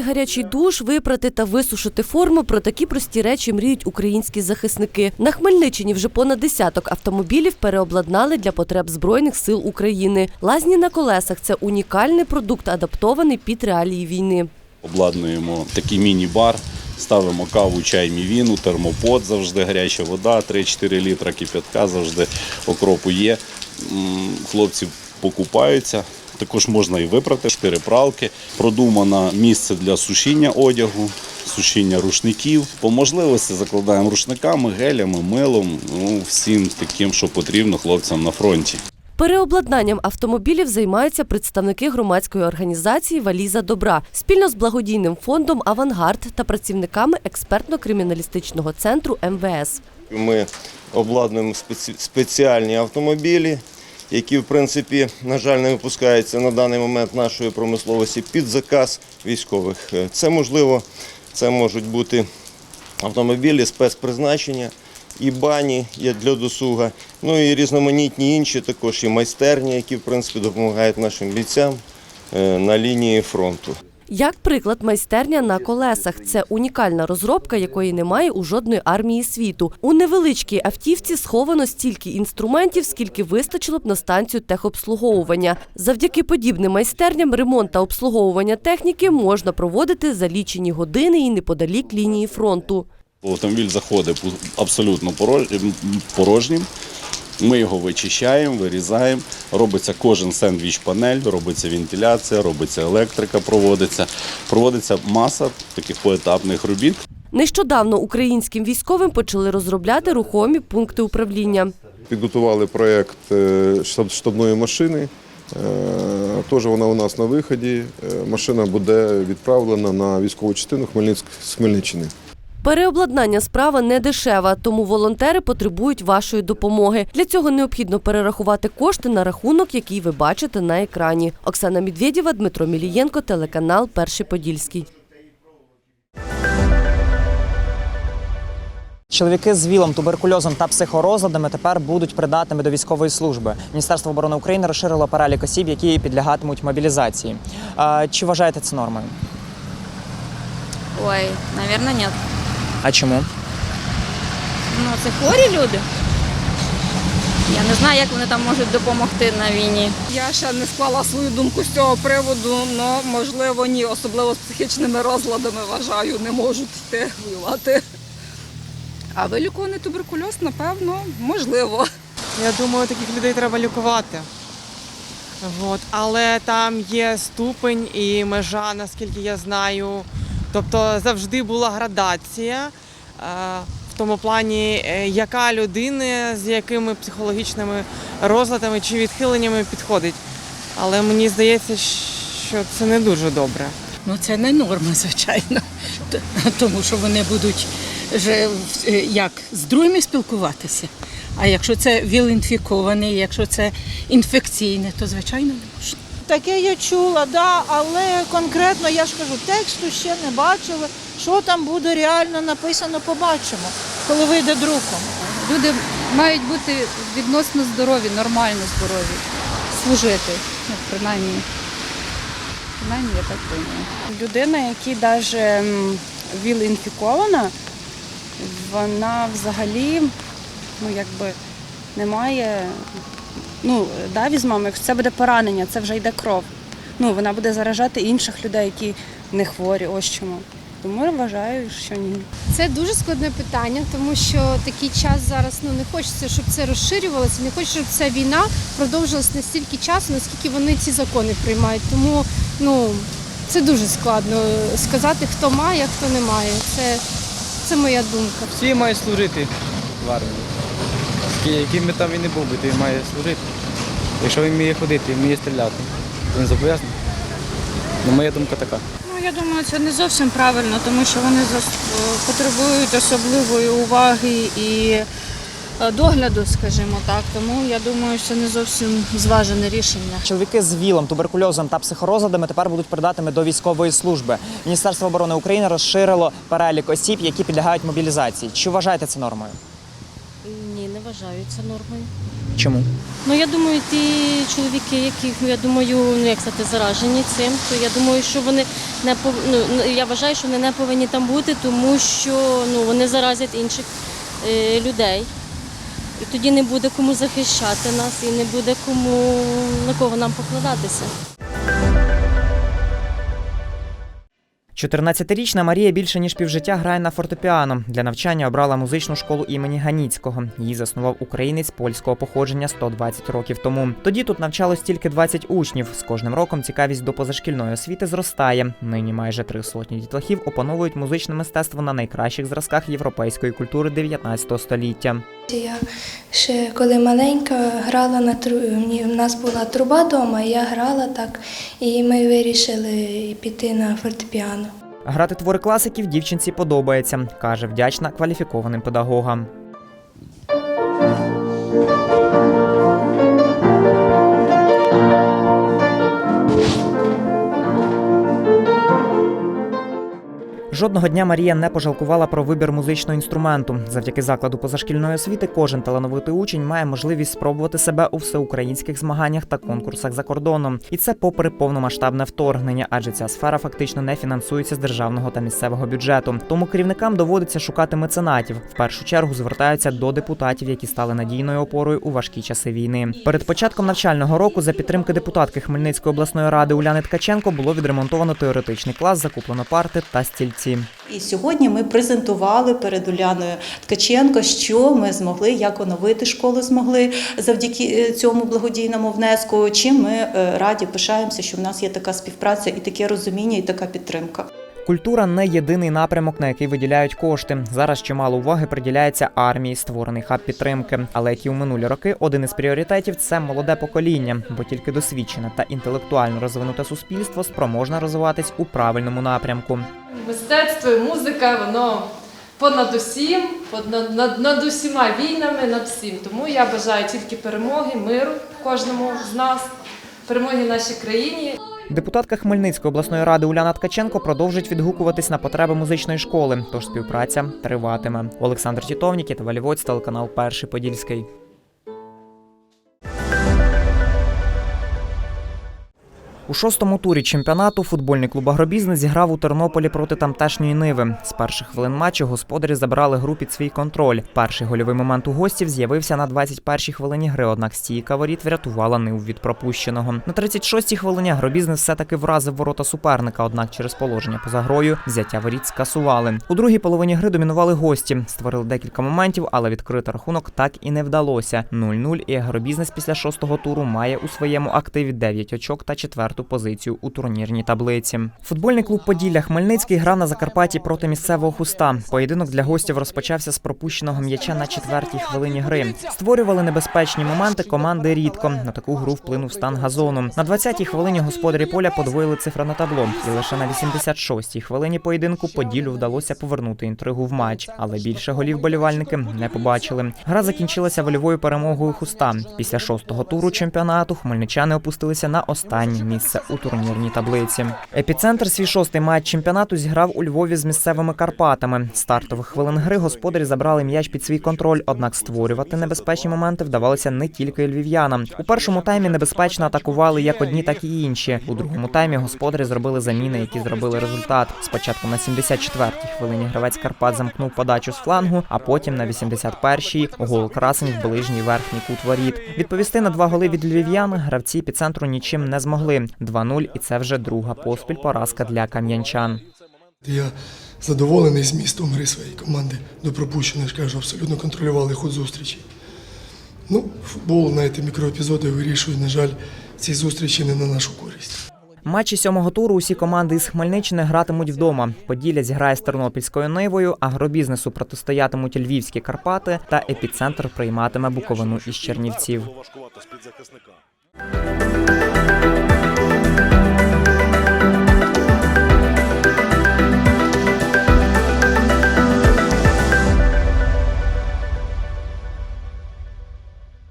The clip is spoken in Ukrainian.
Прийняти гарячий душ, випрати та висушити форму. Про такі прості речі мріють українські захисники. На Хмельниччині вже понад десяток автомобілів переобладнали для потреб Збройних сил України. Лазні на колесах це унікальний продукт, адаптований під реалії війни. Обладнуємо такий міні-бар, ставимо каву, чай, мівіну, термопод, завжди гаряча вода, 3-4 літра кип'ятка, завжди окропу є. Хлопці покупаються. Також можна і випрати чотири пралки. Продумано місце для сушіння одягу, сушіння рушників. По можливості закладаємо рушниками, гелями, милом, ну, всім таким, що потрібно хлопцям на фронті. Переобладнанням автомобілів займаються представники громадської організації Валіза добра спільно з благодійним фондом Авангард та працівниками експертно-криміналістичного центру МВС. Ми обладнуємо спеці- спеціальні автомобілі, які, в принципі, на жаль, не випускаються на даний момент нашої промисловості під заказ військових. Е, Це можливо, це можуть бути автомобілі спецпризначення, і бані є для досуга, ну і різноманітні інші також і майстерні, які в принципі допомагають нашим бійцям е, на лінії фронту. Як приклад, майстерня на колесах це унікальна розробка, якої немає у жодної армії світу. У невеличкій автівці сховано стільки інструментів, скільки вистачило б на станцію техобслуговування. Завдяки подібним майстерням ремонт та обслуговування техніки можна проводити за лічені години і неподалік лінії фронту. Автомобіль заходить абсолютно порож- порожнім. Ми його вичищаємо, вирізаємо. Робиться кожен сендвіч-панель, робиться вентиляція, робиться електрика, проводиться. Проводиться маса таких поетапних робіт. Нещодавно українським військовим почали розробляти рухомі пункти управління. Підготували проєкт е, штаб- штабної машини. Е, Теж вона у нас на виході. Е, Машина буде відправлена на військову частину Хмельницьк з Хмельниччини. Переобладнання справа не дешева, тому волонтери потребують вашої допомоги. Для цього необхідно перерахувати кошти на рахунок, який ви бачите на екрані. Оксана Медведєва, Дмитро Мілієнко, телеканал Перший Подільський. Чоловіки з ВІЛом, туберкульозом та психорозладами тепер будуть придатними до військової служби. Міністерство оборони України розширило перелік осіб, які підлягатимуть мобілізації. Чи вважаєте це нормою? Ой, наверное, нет. А чому? Ну, це хворі люди. Я не знаю, як вони там можуть допомогти на війні. Я ще не склала свою думку з цього приводу, але можливо ні, особливо з психічними розладами вважаю, не можуть йти воювати. А вилікуваний туберкульоз, напевно, можливо. Я думаю, таких людей треба лікувати. От. Але там є ступень і межа, наскільки я знаю. Тобто завжди була градація е, в тому плані, е, яка людина з якими психологічними розладами чи відхиленнями підходить. Але мені здається, що це не дуже добре. Ну це не норма, звичайно. Тому що вони будуть вже е, як з другими спілкуватися. А якщо це віл-інфікований, якщо це інфекційне, то звичайно не можна. Таке я чула, да, але конкретно я ж кажу, тексту ще не бачили. Що там буде реально написано, побачимо, коли вийде друком. Люди мають бути відносно здорові, нормально здорові, служити. Ну, принаймні, принаймні я так думаю. Людина, яка навіть віл-інфікована, вона взагалі ну, якби, не має. Ну, да, візьмемо, якщо це буде поранення, це вже йде кров. Ну, вона буде заражати інших людей, які не хворі, ось чому. Тому я вважаю, що ні. Це дуже складне питання, тому що такий час зараз ну не хочеться, щоб це розширювалося, не хочеться, щоб ця війна продовжилась настільки часу, наскільки вони ці закони приймають. Тому ну це дуже складно сказати, хто має, а хто не має. Це, це моя думка. Всі мають служити в армії. Яким би там він не був би, то він має служити. Якщо він вміє ходити, вміє стріляти, то він зобов'язаний. Ну, моя думка така. Ну, я думаю, це не зовсім правильно, тому що вони потребують особливої уваги і е, догляду, скажімо так. Тому я думаю, що це не зовсім зважене рішення. Чоловіки з ВІЛом, туберкульозом та психорозладами тепер будуть придатними до військової служби. Міністерство оборони України розширило перелік осіб, які підлягають мобілізації. Чи вважаєте це нормою? Ні, не вважаю це нормою. Чому? Ну я думаю, ті чоловіки, яких ну я думаю, ну як сказати, заражені цим, то я думаю, що вони не пов... ну, я вважаю, що вони не повинні там бути, тому що ну вони заразять інших е, людей. І тоді не буде кому захищати нас, і не буде кому на кого нам покладатися. 14-річна Марія більше ніж півжиття грає на фортепіано. Для навчання обрала музичну школу імені Ганіцького. Її заснував українець польського походження 120 років тому. Тоді тут навчалось тільки 20 учнів. З кожним роком цікавість до позашкільної освіти зростає. Нині майже три сотні дітлахів опановують музичне мистецтво на найкращих зразках європейської культури 19 століття. Я ще коли маленька грала на тру... в нас була труба вдома, я грала так, і ми вирішили піти на фортепіано. Грати твори класиків дівчинці подобається, каже вдячна кваліфікованим педагогам. Жодного дня Марія не пожалкувала про вибір музичного інструменту. Завдяки закладу позашкільної освіти кожен талановитий учень має можливість спробувати себе у всеукраїнських змаганнях та конкурсах за кордоном. І це попри повномасштабне вторгнення, адже ця сфера фактично не фінансується з державного та місцевого бюджету. Тому керівникам доводиться шукати меценатів. В першу чергу звертаються до депутатів, які стали надійною опорою у важкі часи війни. Перед початком навчального року за підтримки депутатки Хмельницької обласної ради Уляни Ткаченко було відремонтовано теоретичний клас, закуплено парти та стільці. І сьогодні ми презентували перед Уляною Ткаченко, що ми змогли, як оновити школу змогли завдяки е, цьому благодійному внеску. Чим ми е, раді пишаємося, що в нас є така співпраця і таке розуміння, і така підтримка. Культура не єдиний напрямок, на який виділяють кошти. Зараз чимало уваги приділяється армії, створений хаб підтримки. Але як і у минулі роки, один із пріоритетів це молоде покоління, бо тільки досвідчене та інтелектуально розвинуте суспільство спроможне розвиватись у правильному напрямку. Мистецтво і музика, воно понад усім, понад, над, над усіма війнами, над всім. Тому я бажаю тільки перемоги, миру кожному з нас, перемоги нашій країні. Депутатка Хмельницької обласної ради Уляна Ткаченко продовжить відгукуватись на потреби музичної школи, тож співпраця триватиме. Олександр Тітовнік, Кіта Лівоць, телеканал Перший Подільський. У шостому турі чемпіонату футбольний клуб Агробізнес зіграв у Тернополі проти тамтешньої Ниви. З перших хвилин матчу господарі забрали гру під свій контроль. Перший гольовий момент у гостів з'явився на 21-й хвилині гри, однак стійка воріт врятувала Ниву від пропущеного. На 36-й хвилині Агробізнес все-таки вразив ворота суперника, однак через положення поза грою взяття воріт скасували. У другій половині гри домінували гості, створили декілька моментів, але відкрити рахунок так і не вдалося. 0-0 і Агробізнес після шостого туру має у своєму активі 9 очок та четверту позицію у турнірній таблиці. Футбольний клуб Поділля Хмельницький грав на Закарпатті проти місцевого хуста. Поєдинок для гостів розпочався з пропущеного м'яча на четвертій хвилині гри. Створювали небезпечні моменти команди рідко. На таку гру вплинув стан газону. На 20-й хвилині господарі поля подвоїли цифри на табло, і лише на 86-й хвилині поєдинку Поділлю вдалося повернути інтригу в матч, але більше голів болівальники не побачили. Гра закінчилася вольовою перемогою хуста. Після шостого туру чемпіонату хмельничани опустилися на останнє місце у турнірній таблиці. Епіцентр свій шостий матч чемпіонату зіграв у Львові з місцевими Карпатами. Стартових хвилин гри господарі забрали м'яч під свій контроль, однак створювати небезпечні моменти вдавалося не тільки львів'янам. У першому таймі небезпечно атакували як одні, так і інші. У другому таймі господарі зробили заміни, які зробили результат. Спочатку на 74-й хвилині гравець Карпат замкнув подачу з флангу, а потім на 81-й гол красень в ближній верхній кут воріт. Відповісти на два голи від львів'ян гравці епіцентру нічим не змогли. 2-0 і це вже друга поспіль поразка для кам'янчан. Я задоволений змістом гри своєї команди до пропущених, кажу, абсолютно контролювали ход зустрічі. Ну, футбол, знаєте, мікроепізоди вирішують, на жаль, ці зустрічі не на нашу користь. Матчі сьомого туру усі команди із Хмельниччини гратимуть вдома. Поділля зіграє з Тернопільською Нивою, агробізнесу протистоятимуть Львівські Карпати та епіцентр прийматиме Буковину із Чернівців.